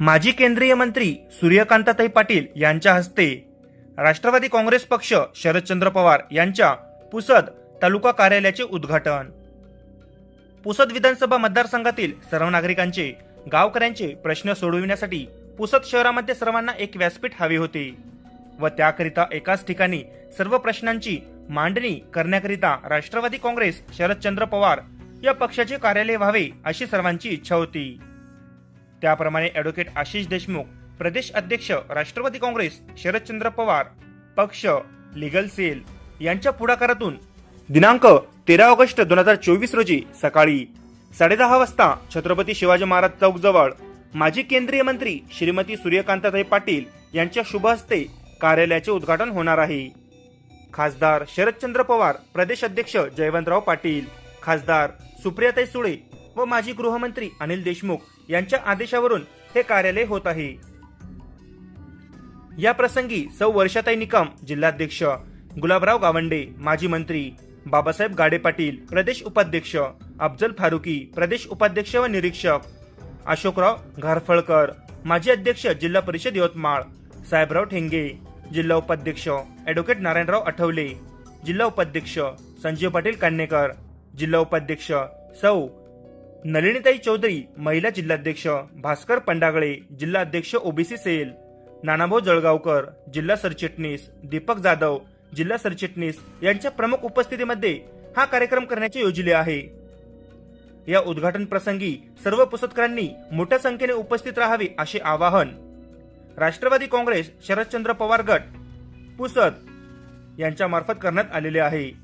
माजी केंद्रीय मंत्री सूर्यकांताताई पाटील यांच्या हस्ते राष्ट्रवादी काँग्रेस पक्ष शरदचंद्र पवार यांच्या पुसद तालुका कार्यालयाचे उद्घाटन. पुसद विधानसभा मतदारसंघातील सर्व नागरिकांचे गावकऱ्यांचे प्रश्न सोडविण्यासाठी पुसद शहरामध्ये सर्वांना एक व्यासपीठ हवे होते व त्याकरिता एकाच ठिकाणी सर्व प्रश्नांची मांडणी करण्याकरिता राष्ट्रवादी काँग्रेस शरदचंद्र पवार या पक्षाचे कार्यालय व्हावे अशी सर्वांची इच्छा होती. त्याप्रमाणे ॲडव्होकेट आशिष देशमुख प्रदेश अध्यक्ष राष्ट्रवादी काँग्रेस शरदचंद्र पवार पक्ष लिगल सेल यांच्या पुढाकारातून दिनांक तेरा ऑगस्ट दोन हजार चोवीस रोजी सकाळी साडेदहा वाजता छत्रपती शिवाजी महाराज चौक जवळ माजी केंद्रीय मंत्री श्रीमती सूर्यकांताताई पाटील यांच्या शुभ हस्ते कार्यालयाचे उद्घाटन होणार आहे. खासदार शरदचंद्र पवार प्रदेश अध्यक्ष जयवंतराव पाटील खासदार सुप्रियाताई सुळे व माजी गृहमंत्री अनिल देशमुख यांच्या आदेशावरून हे कार्यालय होत आहे. या प्रसंगी सौ वर्षाताई निकम जिल्हाध्यक्ष गुलाबराव गावंडे माजी मंत्री बाबासाहेब गाडे पाटील प्रदेश उपाध्यक्ष अफजल फारुकी प्रदेश उपाध्यक्ष व निरीक्षक अशोकराव घारफळकर माजी अध्यक्ष जिल्हा परिषद यवतमाळ साहेबराव ठेंगे जिल्हा उपाध्यक्ष ॲडव्होकेट नारायणराव आठवले जिल्हा उपाध्यक्ष संजीव पाटील कान्हेकर जिल्हा उपाध्यक्ष सौ नलिनीताई चौधरी महिला जिल्हाध्यक्ष भास्कर पंडागळे जिल्हाध्यक्ष ओबीसी सेल नानाभाऊ जळगावकर जिल्हा सरचिटणीस दीपक जाधव जिल्हा सरचिटणीस यांच्या प्रमुख उपस्थितीमध्ये हा कार्यक्रम करण्याचे योजले आहे. या उद्घाटन प्रसंगी सर्व पुसतकरांनी मोठ्या संख्येने उपस्थित राहावे असे आवाहन राष्ट्रवादी काँग्रेस शरदचंद्र पवार गट पुसद यांच्या मार्फत करण्यात आलेले आहे.